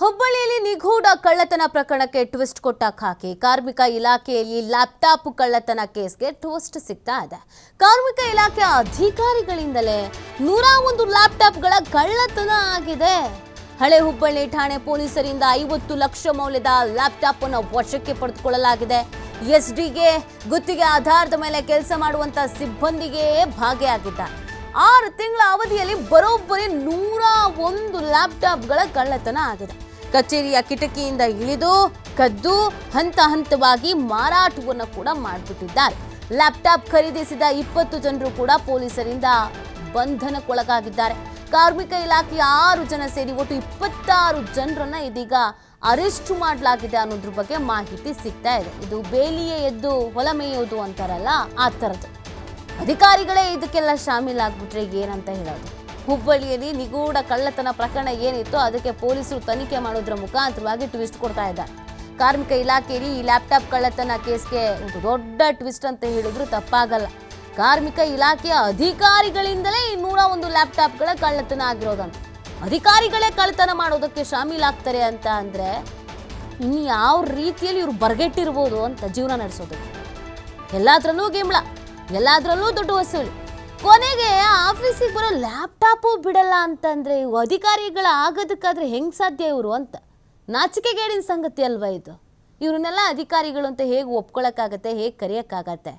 ಹುಬ್ಬಳ್ಳಿಯಲ್ಲಿ ನಿಗೂಢ ಕಳ್ಳತನ ಪ್ರಕರಣಕ್ಕೆ ಟ್ವಿಸ್ಟ್ ಕೊಟ್ಟ ಖಾಕಿ. ಕಾರ್ಮಿಕ ಇಲಾಖೆಯಲ್ಲಿ ಲ್ಯಾಪ್ಟಾಪ್ ಕಳ್ಳತನ ಕೇಸ್ಗೆ ಟ್ವಿಸ್ಟ್ ಸಿಗ್ತಾ ಇದೆ. ಕಾರ್ಮಿಕ ಇಲಾಖೆ ಅಧಿಕಾರಿಗಳಿಂದಲೇ ನೂರ ಒಂದು ಲ್ಯಾಪ್ಟಾಪ್ಗಳ ಕಳ್ಳತನ ಆಗಿದೆ. ಹಳೆ ಹುಬ್ಬಳ್ಳಿ ಠಾಣೆ ಪೊಲೀಸರಿಂದ ಐವತ್ತು ಲಕ್ಷ ಮೌಲ್ಯದ ಲ್ಯಾಪ್ಟಾಪ್ ಅನ್ನು ವಶಕ್ಕೆ ಪಡೆದುಕೊಳ್ಳಲಾಗಿದೆ. ಎಸ್ ಡಿಗೆ ಗುತ್ತಿಗೆ ಆಧಾರದ ಮೇಲೆ ಕೆಲಸ ಮಾಡುವಂತ ಸಿಬ್ಬಂದಿಗೆ ಭಾಗಿಯಾಗಿದ್ದಾರೆ. ಆರು ತಿಂಗಳ ಅವಧಿಯಲ್ಲಿ ಬರೋಬ್ಬರಿ ನೂರ ಒಂದು ಲ್ಯಾಪ್ಟಾಪ್ಗಳ ಕಳ್ಳತನ ಆಗಿದೆ. ಕಚೇರಿಯ ಕಿಟಕಿಯಿಂದ ಇಳಿದು ಕದ್ದು ಹಂತ ಹಂತವಾಗಿ ಮಾರಾಟವನ್ನು ಕೂಡ ಮಾಡಿಬಿಟ್ಟಿದ್ದಾರೆ. ಲ್ಯಾಪ್ಟಾಪ್ ಖರೀದಿಸಿದ ಇಪ್ಪತ್ತು ಜನರು ಕೂಡ ಪೊಲೀಸರಿಂದ ಬಂಧನಕ್ಕೊಳಗಾಗಿದ್ದಾರೆ. ಕಾರ್ಮಿಕ ಇಲಾಖೆಯ ಆರು ಜನ ಸೇರಿ ಒಟ್ಟು ಇಪ್ಪತ್ತಾರು ಜನರನ್ನ ಇದೀಗ ಅರೆಸ್ಟ್ ಮಾಡಲಾಗಿದೆ ಅನ್ನೋದ್ರ ಬಗ್ಗೆ ಮಾಹಿತಿ ಸಿಗ್ತಾ ಇದೆ. ಇದು ಬೇಲಿಯೇ ಎದ್ದು ಹೊಲ ಮೇಯೋದು ಅಂತಾರಲ್ಲ, ಆ ಥರದ್ದು. ಅಧಿಕಾರಿಗಳೇ ಇದಕ್ಕೆಲ್ಲ ಶಾಮೀಲಾಗ್ಬಿಟ್ರೆ ಏನಂತ ಹೇಳೋದು? ಹುಬ್ಬಳ್ಳಿಯಲ್ಲಿ ನಿಗೂಢ ಕಳ್ಳತನ ಪ್ರಕರಣ ಏನಿತ್ತು ಅದಕ್ಕೆ ಪೊಲೀಸರು ತನಿಖೆ ಮಾಡೋದ್ರ ಮುಖಾಂತರವಾಗಿ ಟ್ವಿಸ್ಟ್ ಕೊಡ್ತಾ ಇದ್ದಾರೆ. ಕಾರ್ಮಿಕ ಇಲಾಖೆಯಲ್ಲಿ ಈ ಲ್ಯಾಪ್ಟಾಪ್ ಕಳ್ಳತನ ಕೇಸ್ಗೆ ಒಂದು ದೊಡ್ಡ ಟ್ವಿಸ್ಟ್ ಅಂತ ಹೇಳಿದ್ರು ತಪ್ಪಾಗಲ್ಲ. ಕಾರ್ಮಿಕ ಇಲಾಖೆಯ ಅಧಿಕಾರಿಗಳಿಂದಲೇ ಈ ನೂರ ಒಂದು ಲ್ಯಾಪ್ಟಾಪ್ಗಳ ಕಳ್ಳತನ ಆಗಿರೋದಂತ ಅಧಿಕಾರಿಗಳೇ ಕಳ್ಳತನ ಮಾಡೋದಕ್ಕೆ ಶಾಮೀಲಾಗ್ತಾರೆ ಅಂತ ಅಂದರೆ ಇನ್ನು ಯಾವ ರೀತಿಯಲ್ಲಿ ಇವ್ರು ಬರ್ಗೆಟ್ಟಿರ್ಬೋದು ಅಂತ ಜೀವನ ನಡೆಸೋದು. ಎಲ್ಲಾದ್ರಲ್ಲೂ ಗಿಮ್ಳ. ಎಲ್ಲಾದ್ರಲ್ಲೂ ದುಡ್ಡು ವಸೂಲಿ. ಕೊನೆಗೆ ಆಫೀಸಿಗೆ ಬರೋ ಲ್ಯಾಪ್ಟಾಪು ಬಿಡಲ್ಲ ಅಂತಂದರೆ ಇವು ಅಧಿಕಾರಿಗಳ ಆಗೋದಕ್ಕಾದ್ರೆ ಹೆಂಗೆ ಸಾಧ್ಯ ಇವರು ಅಂತ. ನಾಚಿಕೆಗೇಡಿನ ಸಂಗತಿ ಅಲ್ವಾ ಇದು? ಇವ್ರನ್ನೆಲ್ಲ ಅಧಿಕಾರಿಗಳು ಅಂತ ಹೇಗೆ ಒಪ್ಕೊಳ್ಳೋಕ್ಕಾಗತ್ತೆ ಹೇಗೆ ಕರೆಯೋಕ್ಕಾಗತ್ತೆ?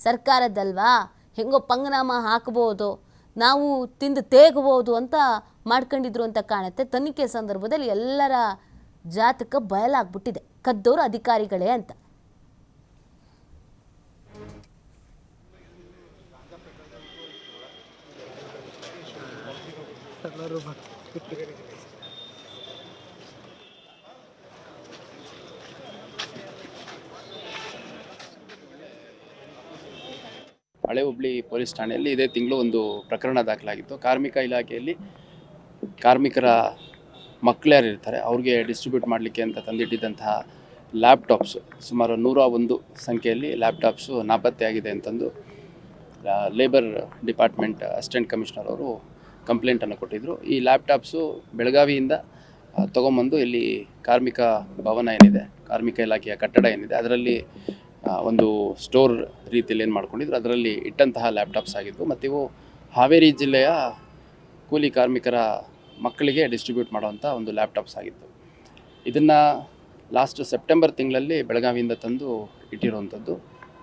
ಸರ್ಕಾರದಲ್ವಾ? ಹೆಂಗೋ ಪಂಗನಾಮ ಹಾಕ್ಬೋದು, ನಾವು ತಿಂದು ತೇಗಬಹುದು ಅಂತ ಮಾಡ್ಕೊಂಡಿದ್ರು ಅಂತ ಕಾಣುತ್ತೆ. ತನಿಖೆ ಸಂದರ್ಭದಲ್ಲಿ ಎಲ್ಲರ ಜಾತಕ ಬಯಲಾಗ್ಬಿಟ್ಟಿದೆ. ಕದ್ದೋರು ಅಧಿಕಾರಿಗಳೇ ಅಂತ. ಹಳೆ ಹುಬ್ಳಿ ಪೊಲೀಸ್ ಠಾಣೆಯಲ್ಲಿ ಇದೇ ತಿಂಗಳು ಒಂದು ಪ್ರಕರಣ ದಾಖಲಾಗಿತ್ತು. ಕಾರ್ಮಿಕ ಇಲಾಖೆಯಲ್ಲಿ ಕಾರ್ಮಿಕರ ಮಕ್ಕಳು ಯಾರಿರ್ತಾರೆ ಅವ್ರಿಗೆ ಡಿಸ್ಟ್ರಿಬ್ಯೂಟ್ ಮಾಡಲಿಕ್ಕೆ ಅಂತ ತಂದಿಟ್ಟಿದ್ದಂತಹ ಲ್ಯಾಪ್ಟಾಪ್ಸ್ ಸುಮಾರು ನೂರ ಒಂದು ಸಂಖ್ಯೆಯಲ್ಲಿ ಲ್ಯಾಪ್ಟಾಪ್ಸು ನಾಪತ್ತೆಯಾಗಿದೆ ಅಂತಂದು ಲೇಬರ್ ಡಿಪಾರ್ಟ್ಮೆಂಟ್ ಅಸಿಸ್ಟೆಂಟ್ ಕಮಿಷನರ್ ಅವರು ಕಂಪ್ಲೇಂಟನ್ನು ಕೊಟ್ಟಿದ್ದರು ಈ ಲ್ಯಾಪ್ಟಾಪ್ಸು ಬೆಳಗಾವಿಯಿಂದ ತಗೊಂಬಂದು ಇಲ್ಲಿ ಕಾರ್ಮಿಕ ಭವನ ಏನಿದೆ, ಕಾರ್ಮಿಕ ಇಲಾಖೆಯ ಕಟ್ಟಡ ಏನಿದೆ, ಅದರಲ್ಲಿ ಒಂದು ಸ್ಟೋರ್ ರೀತಿಯಲ್ಲಿ ಏನು ಮಾಡ್ಕೊಂಡಿದ್ರು, ಅದರಲ್ಲಿ ಇಟ್ಟಂತಹ ಲ್ಯಾಪ್ಟಾಪ್ಸ್ ಆಗಿದ್ವು ಮತ್ತು ಇವು ಹಾವೇರಿ ಜಿಲ್ಲೆಯ ಕೂಲಿ ಕಾರ್ಮಿಕರ ಮಕ್ಕಳಿಗೆ ಡಿಸ್ಟ್ರಿಬ್ಯೂಟ್ ಮಾಡುವಂಥ ಒಂದು ಲ್ಯಾಪ್ಟಾಪ್ಸ್ ಆಗಿತ್ತು. ಇದನ್ನು ಲಾಸ್ಟ್ ಸೆಪ್ಟೆಂಬರ್ ತಿಂಗಳಲ್ಲಿ ಬೆಳಗಾವಿಯಿಂದ ತಂದು ಇಟ್ಟಿರುವಂಥದ್ದು.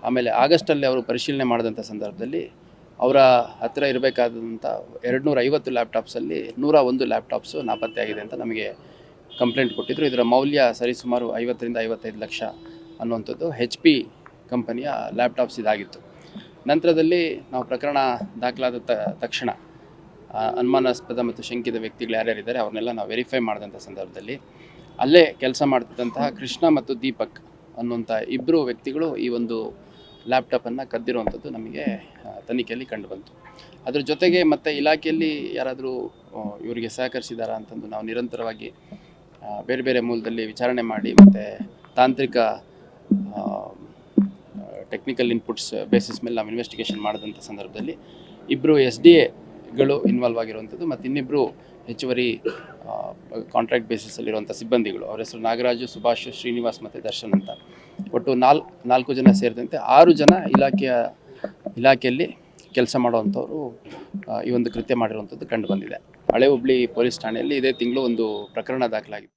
ಆಮೇಲೆ ಆಗಸ್ಟಲ್ಲಿ ಅವರು ಪರಿಶೀಲನೆ ಮಾಡಿದಂಥ ಸಂದರ್ಭದಲ್ಲಿ ಅವರ ಹತ್ತಿರ ಇರಬೇಕಾದಂಥ ಎರಡು ನೂರ ಐವತ್ತು ಲ್ಯಾಪ್ಟಾಪ್ಸಲ್ಲಿ ನೂರ ಒಂದು ಲ್ಯಾಪ್ಟಾಪ್ಸು ನಾಪತ್ತೆಯಾಗಿದೆ ಅಂತ ನಮಗೆ ಕಂಪ್ಲೇಂಟ್ ಕೊಟ್ಟಿದ್ದರು ಇದರ ಮೌಲ್ಯ ಸರಿಸುಮಾರು ಐವತ್ತರಿಂದ ಐವತ್ತೈದು ಲಕ್ಷ ಅನ್ನುವಂಥದ್ದು ಹೆಚ್ ಪಿ ಕಂಪನಿಯ ಲ್ಯಾಪ್ಟಾಪ್ಸ್ ಇದಾಗಿತ್ತು. ನಂತರದಲ್ಲಿ ನಾವು ಪ್ರಕರಣ ದಾಖಲಾದ ತಕ್ಷಣ ಅನುಮಾನಾಸ್ಪದ ಮತ್ತು ಶಂಕಿತ ವ್ಯಕ್ತಿಗಳು ಯಾರ್ಯಾರಿದ್ದಾರೆ ಅವ್ರನ್ನೆಲ್ಲ ನಾವು ವೆರಿಫೈ ಮಾಡಿದಂಥ ಸಂದರ್ಭದಲ್ಲಿ ಅಲ್ಲೇ ಕೆಲಸ ಮಾಡ್ತಿದ್ದಂತಹ ಕೃಷ್ಣ ಮತ್ತು ದೀಪಕ್ ಅನ್ನುವಂಥ ಇಬ್ಬರು ವ್ಯಕ್ತಿಗಳು ಈ ಒಂದು ಲ್ಯಾಪ್ಟಾಪನ್ನು ಕದ್ದಿರುವಂಥದ್ದು ನಮಗೆ ತನಿಖೆಯಲ್ಲಿ ಕಂಡುಬಂತು ಅದ್ರ ಜೊತೆಗೆ ಮತ್ತು ಇಲಾಖೆಯಲ್ಲಿ ಯಾರಾದರೂ ಇವರಿಗೆ ಸಹಕರಿಸಿದಾರಾ ಅಂತಂದು ನಾವು ನಿರಂತರವಾಗಿ ಬೇರೆ ಬೇರೆ ಮೂಲದಲ್ಲಿ ವಿಚಾರಣೆ ಮಾಡಿ ಮತ್ತು ತಾಂತ್ರಿಕ ಟೆಕ್ನಿಕಲ್ ಇನ್ಪುಟ್ಸ್ ಬೇಸಿಸ್ ಮೇಲೆ ನಾವು ಇನ್ವೆಸ್ಟಿಗೇಷನ್ ಮಾಡಿದಂಥ ಸಂದರ್ಭದಲ್ಲಿ ಇಬ್ಬರು ಎಸ್ ಡಿ ಎಗಳು ಇನ್ವಾಲ್ವ್ ಆಗಿರುವಂಥದ್ದು ಮತ್ತು ಇನ್ನಿಬ್ಬರು ಹೆಚ್ಚುವರಿ ಕಾಂಟ್ರಾಕ್ಟ್ ಬೇಸಿಸಲ್ಲಿರುವಂಥ ಸಿಬ್ಬಂದಿಗಳು. ಅವರ ಹೆಸರು ನಾಗರಾಜು, ಸುಭಾಷ್, ಶ್ರೀನಿವಾಸ್ ಮತ್ತು ದರ್ಶನ್ ಅಂತ. ಒಟ್ಟು ನಾಲ್, ನಾಲ್ಕು ಜನ ಸೇರಿದಂತೆ ಆರು ಜನ ಇಲಾಖೆಯ, ಇಲಾಖೆಯಲ್ಲಿ ಕೆಲಸ ಮಾಡುವಂಥವರು ಈ ಒಂದು ಕೃತ್ಯ ಮಾಡಿರುವಂಥದ್ದು ಕಂಡು ಬಂದಿದೆ. ಹಳೆ ಹುಬ್ಳಿ ಪೊಲೀಸ್ ಠಾಣೆಯಲ್ಲಿ ಇದೇ ತಿಂಗಳು ಒಂದು ಪ್ರಕರಣ ದಾಖಲಾಗಿದೆ.